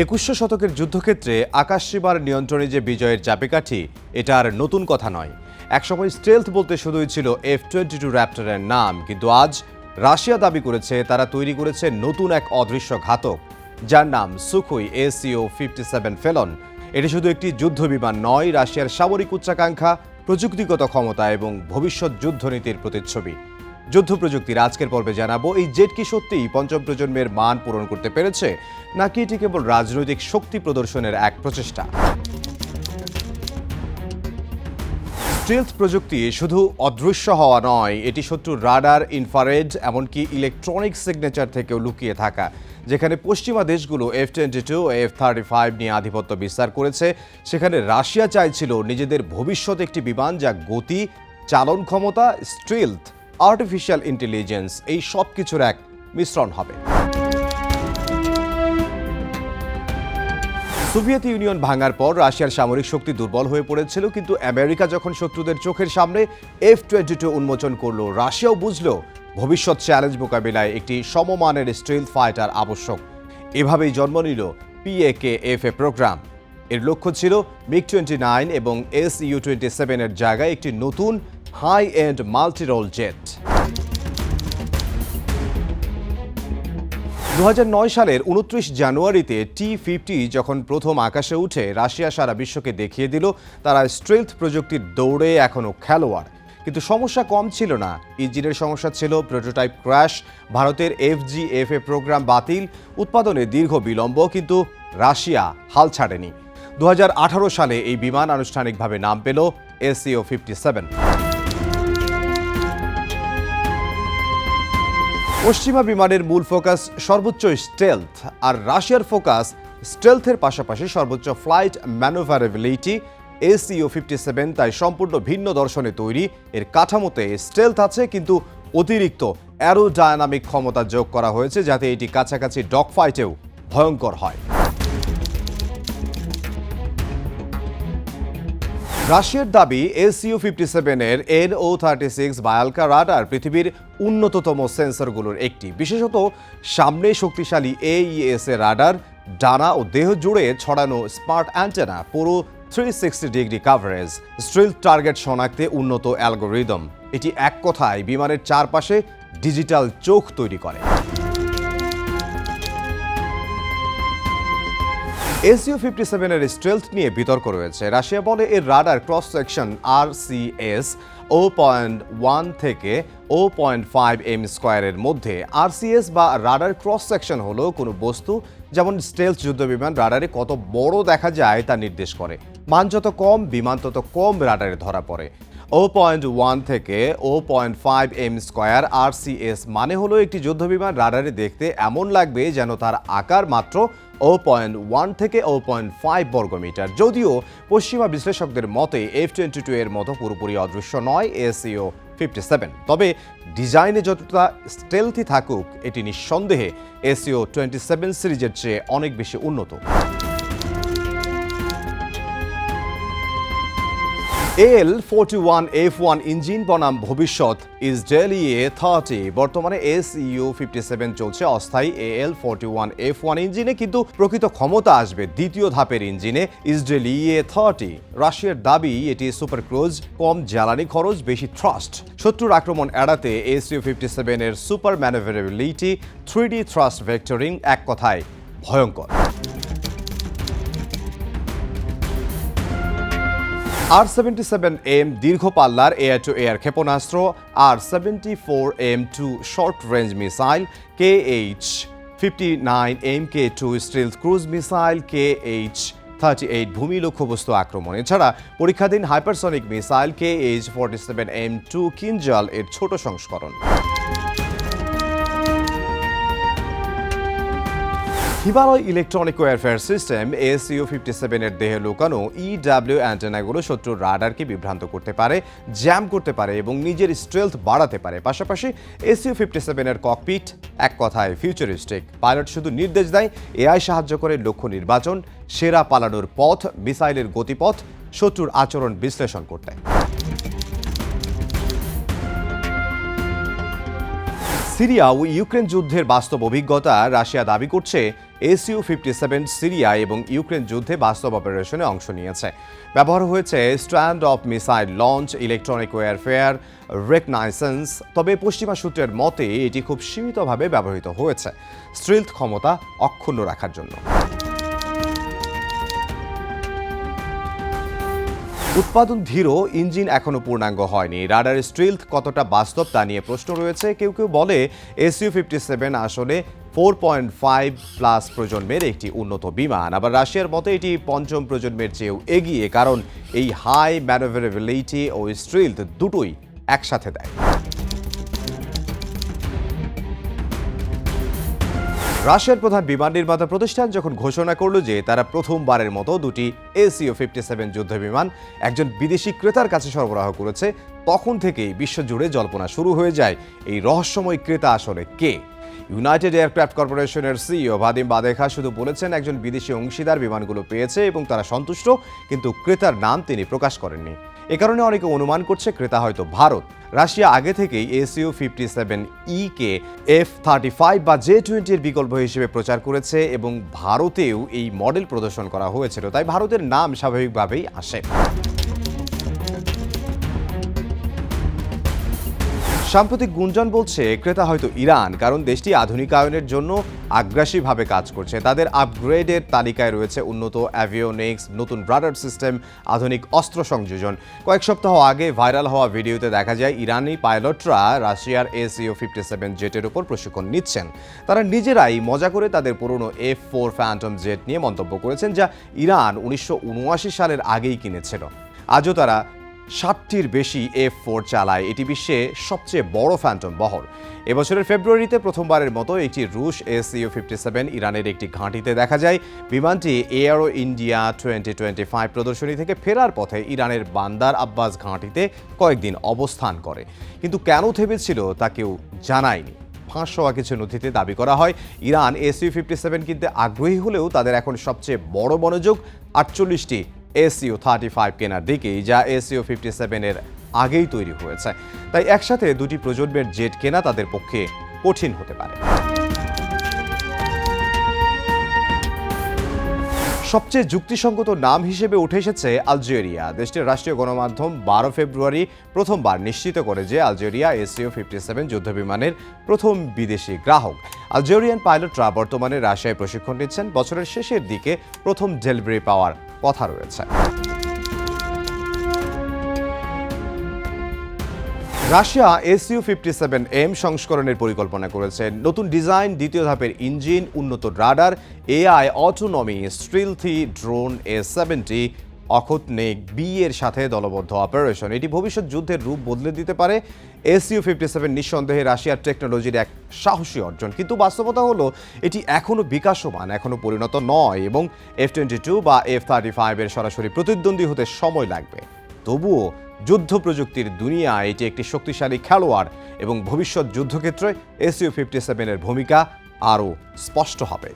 একুশশো শতকের যুদ্ধক্ষেত্রে আকাশ সীমার নিয়ন্ত্রণে যে বিজয়ের চাবিকাঠি, এটা আর নতুন কথা নয়। একসময় স্টেলথ বলতে শুধুই ছিল এফ টোয়েন্টি টু র্যাপ্টারের নাম, কিন্তু আজ রাশিয়া দাবি করেছে তারা তৈরি করেছে নতুন এক অদৃশ্য ঘাতক, যার নাম Sukhoi SU fifty seven Felon এটি শুধু একটি যুদ্ধ বিমান নয়, রাশিয়ার সামরিক উচ্চাকাঙ্ক্ষা, প্রযুক্তিগত ক্ষমতা এবং ভবিষ্যৎ যুদ্ধনীতির প্রতিচ্ছবি। যুদ্ধ প্রযুক্তির আজকের পর্বে জানাব, এই জেট কি সত্যিই পঞ্চম প্রজন্মের মান পূরণ করতে পেরেছে, নাকি এটি কেবল রাজনৈতিক শক্তি প্রদর্শনের এক প্রচেষ্টা? স্টিলথ প্রযুক্তি শুধু অদৃশ্য হওয়া নয়, এটি শত্রুর রাডার ইনফারেড এমনকি ইলেকট্রনিক সিগনেচার থেকেও লুকিয়ে থাকা, যেখানে পশ্চিমা দেশগুলো F twenty two F thirty five নিয়ে আধিপত্য বিস্তার করেছে, সেখানে রাশিয়া চাইছিল নিজেদের ভবিষ্যৎ একটি বিমান যা গতি, চালন ক্ষমতা, স্টিলথ আর্টিফিশিয়াল ইন্টেলিজেন্স এই সব কিছুর এক মিশ্রণ হবে। সোভিয়েত ইউনিয়ন ভাঙার পর রাশিয়ার সামরিক শক্তি দুর্বল হয়ে পড়েছিল, কিন্তু আমেরিকা যখন শত্রুদের চোখের সামনে এফ টোয়েন্টি টু উন্মোচন করল, রাশিয়াও বুঝলো ভবিষ্যৎ চ্যালেঞ্জ মোকাবিলায় একটি সমমানের স্টিল ফাইটার আবশ্যক। এভাবেই জন্ম নিল পিএকে এফ এ প্রোগ্রাম এর লক্ষ্য ছিল মিগ টোয়েন্টি নাইন এবং এস ইউ টোয়েন্টি সেভেনের জায়গায় একটি নতুন এন্ড মাল্টিরোল জেট দু হাজার নয় সালের উনত্রিশ জানুয়ারিতে টি ফিফটি যখন প্রথম আকাশে উঠে, রাশিয়া সারা বিশ্বকে দেখিয়ে দিল তারা স্ট্রেলথ প্রযুক্তির দৌড়ে এখনও খেলোয়াড়। কিন্তু সমস্যা কম ছিল না। ইঞ্জিনের সমস্যা ছিল প্রোটোটাইপ ক্র্যাশ ভারতের এফজিএফএ প্রোগ্রাম বাতিল, উৎপাদনে দীর্ঘ বিলম্ব, কিন্তু রাশিয়া হাল ছাড়েনি। দু হাজার আঠারো সালে এই বিমান আনুষ্ঠানিকভাবে নাম পেল এসিও ফিফটি সেভেন পশ্চিমা বিমানের মূল ফোকাস সর্বোচ্চ স্টেলথ, আর রাশিয়ার ফোকাস স্টেলথের পাশাপাশি সর্বোচ্চ flight manoeuvrability SU fifty seven তাই সম্পূর্ণ ভিন্ন দর্শনে তৈরি। এর কাঠামোতে স্টেলথ আছে, কিন্তু অতিরিক্ত অ্যারোডায়নামিক ক্ষমতা যোগ করা হয়েছে, যাতে এটি কাছাকাছি ডগ ফাইটেও ভয়ঙ্কর হয়। রাশিয়ার দাবি এসইউ ফিফটি সেভেনের N O thirty six Byelka radar পৃথিবীর উন্নততম সেন্সরগুলোর একটি। বিশেষত সামনে শক্তিশালী এইএস এ রাডার, ডানা ও দেহ জুড়ে ছড়ানো স্মার্ট অ্যান্টেনা, পুরো থ্রি সিক্সটি ডিগ্রি কাভারেজ স্ট্রিল টার্গেট শনাক্তে উন্নত অ্যালগোরিদম। এটি এক কথায় বিমানের চারপাশে ডিজিটাল চোখ তৈরি করে। এসইউ ফিফটি সেভেনের স্ট্রেলথ নিয়ে বিতর্ক রয়েছে। রাশিয়া বলে এর radar cross section R CS o point one থেকে ও পয়েন্ট ফাইভ এম স্কোয়ারের মধ্যে। আরসিএস বা রাডার ক্রস সেকশন হলো কোনো বস্তু, যেমন স্টেলথ যুদ্ধবিমান রাডারে কত বড় দেখা যায় তা নির্দেশ করে। মান যত কম, বিমান তত কম রাডারে ধরা পড়ে। ও পয়েন্ট ওয়ান থেকে o point five M square আর মানে হলো একটি যুদ্ধবিমান রাডারে দেখতে এমন লাগবে যেন তার আকার মাত্র ও পয়েন্ট ওয়ান থেকে ও পয়েন্ট ফাইভ বর্গমিটার। যদিও পশ্চিমা বিশ্লেষকদের মতে এফ টোয়েন্টি টু এর মতো পুরোপুরি অদৃশ্য নয় এসিও ফিফটি সেভেন তবে ডিজাইনে যতটা স্টেলথি থাকুক, এটি নিঃসন্দেহে এসিও টোয়েন্টি সেভেন সিরিজের চেয়ে অনেক বেশি উন্নত। L forty one F one engine বনাম ভবিষ্যৎ ইসরায়েলিয়ে থার্টি। বর্তমানে এস ইউ ফিফটি সেভেন চলছে, অস্থায়ী A L forty one F one ইঞ্জিনে, কিন্তু প্রকৃত ক্ষমতা আসবে দ্বিতীয় ধাপের ইঞ্জিনে ইসরায়েলিয়ে থার্টি। রাশিয়ার দাবি, এটি সুপার ক্রুজ কম জ্বালানি খরচ, বেশি থ্রাস্ট শত্রুর আক্রমণ এড়াতে এস ইউ ফিফটি সেভেনের super manoeuvrability three D thrust vectoring এক কথায় ভয়ঙ্কর। আর সেভেন্টি সেভেন এম দীর্ঘ পাল্লার এয়ার টু এয়ার ক্ষেপণাস্ত্র আর seventy four M two short range missile K H fifty nine M K two steel cruise missile K H thirty eight ভূমি লক্ষ্যবস্তু আক্রমণ। এছাড়া পরীক্ষাধীন hypersonic missile K H forty seven M two Kinzhal এর ছোট সংস্করণ। Himalaya electronic warfare system SU fifty সেভেনের দেহে লুকানো ইডাব্লিউ অ্যান্টেনাগুলো শত্রুর রাডারকে বিভ্রান্ত করতে পারে জ্যাম করতে পারে এবং নিজের স্ট্রেলথ বাড়াতে পারে। পাশাপাশি এসইউ ফিফটি সেভেনের ককপিট এক কথায় ফিউচারিস্টিক পাইলট শুধু নির্দেশ দেয় এআই সাহায্য করে লক্ষ্য নির্বাচন, সেরা পালানোর পথ, মিসাইলের গতিপথ, শত্রুর আচরণ বিশ্লেষণ করতে। সিরিয়া ও ইউক্রেন যুদ্ধের বাস্তব অভিজ্ঞতা রাশিয়া দাবি করছে এসইউ ফিফটি সেভেন সিরিয়া এবং ইউক্রেন যুদ্ধে বাস্তব অপারেশনে অংশ নিয়েছে। ব্যবহার হয়েছে stand off missile launch, electronic warfare, reconnaissance, তবে পশ্চিমা সূত্রের মতে এটি খুব সীমিতভাবে ব্যবহৃত হয়েছে স্ট্রিলথ ক্ষমতা অক্ষুণ্ণ রাখার জন্য। উৎপাদন ধীর ইঞ্জিন এখনও পূর্ণাঙ্গ হয়নি। রাডার স্ট্রিলথ কতটা বাস্তব তা নিয়ে প্রশ্ন রয়েছে। কেউ কেউ বলে এসইউ ফিফটি সেভেন আসলে ফোর পয়েন্ট ফাইভ প্লাস প্রজন্মের একটি উন্নত বিমান। আবার রাশিয়ার মতে এটি পঞ্চম প্রজন্মের চেয়েও এগিয়ে, কারণ এই হাই ম্যানোভারেবিলিটি ও স্ট্রিলথ দুটোই একসাথে দেয়। রাশিয়ার প্রধান বিমান নির্মাতা প্রতিষ্ঠান যখন ঘোষণা করল যে তারা প্রথমবারের মতো দুটি এসিও ফিফটি সেভেন যুদ্ধ বিমান একজন বিদেশি ক্রেতার কাছে সরবরাহ করেছে, তখন থেকেই বিশ্বজুড়ে জল্পনা শুরু হয়ে যায় এই রহস্যময় ক্রেতা আসলে কে? ইউনাইটেড এয়ারক্রাফট কর্পোরেশনের সিইও ভাদিম বাদেখা শুধু বলেছেন, একজন বিদেশি অংশীদার বিমানগুলো পেয়েছে এবং তারা সন্তুষ্ট, কিন্তু ক্রেতার নাম তিনি প্রকাশ করেননি। এ কারণে অনেকে অনুমান করছে ক্রেতা হয়তো ভারত। রাশিয়া আগে থেকেই এসইউ ফিফটি সেভেন ই কে এফ থার্টি ফাইভ বা জে টোয়েন্টির বিকল্প হিসেবে প্রচার করেছে এবং ভারতেও এই মডেল প্রদর্শন করা হয়েছিল। তাই ভারতের নাম স্বাভাবিকভাবেই আসে। সাম্প্রতিক গুঞ্জন বলছে, ক্রেতা হয়তো ইরান, কারণ দেশটি আধুনিকায়নের জন্য আগ্রাসীভাবে কাজ করছে। তাদের আপগ্রেডের তালিকায় রয়েছে উন্নত অ্যাভিওনিক্স নতুন রাডার সিস্টেম আধুনিক অস্ত্র সংযোজন। কয়েক সপ্তাহ আগে ভাইরাল হওয়া ভিডিওতে দেখা যায়, ইরানি পাইলটরা রাশিয়ার এসিও ফিফটি সেভেন জেটের উপর প্রশিক্ষণ নিচ্ছেন। তারা নিজেরাই মজা করে তাদের পুরনো এফ ফোর ফ্যান্টম জেট নিয়ে মন্তব্য করেছেন, যা ইরান উনিশশো উনআশি সালের আগেই কিনেছিল। আজও তারা ষাটটির বেশি এফ ফোর চালায়। এটি বিশ্বে সবচেয়ে বড় ফ্যান্টম বহর। এবছরের ফেব্রুয়ারিতে প্রথমবারের মতো একটি রুশ এসইউ ফিফটি সেভেন ইরানের একটি ঘাঁটিতে দেখা যায়। বিমানটি Aero India twenty twenty five প্রদর্শনী থেকে ফেরার পথে ইরানের বান্দার আব্বাস ঘাঁটিতে কয়েকদিন অবস্থান করে। কিন্তু কেন থেমেছিল তা কেউ জানায়নি। ফাঁস হওয়া কিছু নথিতে দাবি করা হয়, ইরান এসইউ ফিফটি সেভেন কিনতে আগ্রহী হলেও তাদের এখন সবচেয়ে বড় মনোযোগ আটচল্লিশটি এসইউ থার্টি ফাইভ কেনার দিকেই, যা এসইউ ফিফটি সেভেনের আগেই তৈরি হয়েছে। তাই একসাথে দুটি প্রজন্মের জেট কেনা তাদের পক্ষে কঠিন হতে পারে। সবচেয়ে যুক্তিসঙ্গত নাম হিসেবে উঠে এসেছে আলজেরিয়া। দেশটির রাষ্ট্রীয় গণমাধ্যম বারো ফেব্রুয়ারি প্রথমবার নিশ্চিত করে যে আলজেরিয়া এসিও ফিফটি সেভেন যুদ্ধবিমানের প্রথম বিদেশি গ্রাহক। আলজেরিয়ান পাইলটরা বর্তমানে রাশিয়ায় প্রশিক্ষণ নিচ্ছেন। বছরের শেষের দিকে প্রথম ডেলিভারি পাওয়ার কথা রয়েছে। Russia SU fifty seven M সংস্করণের পরিকল্পনা করেছে। নতুন ডিজাইন, দ্বিতীয় ধাপের ইঞ্জিন, উন্নত radar AI autonomy stealthy drone A seventy Okhotnik B এর সাথে দলবদ্ধ অপারেশন এটি ভবিষ্যৎ যুদ্ধের রূপ বদলে দিতে পারে। এসইউ ফিফটি সেভেন নিঃসন্দেহে রাশিয়ার টেকনোলজির এক সাহসী অর্জন। কিন্তু বাস্তবতা হলো, এটি এখনও বিকাশমান, এখনও পরিণত নয় এবং এফ টোয়েন্টি টু বা এফ থার্টি ফাইভের সরাসরি প্রতিদ্বন্দ্বী হতে সময় লাগবে। তবুও যুদ্ধ প্রযুক্তির দুনিয়া এটি একটি শক্তিশালী খেলোয়াড় এবং ভবিষ্যৎ যুদ্ধক্ষেত্রে এসইউ ফিফটি সেভেনের ভূমিকা আরও স্পষ্ট হবে।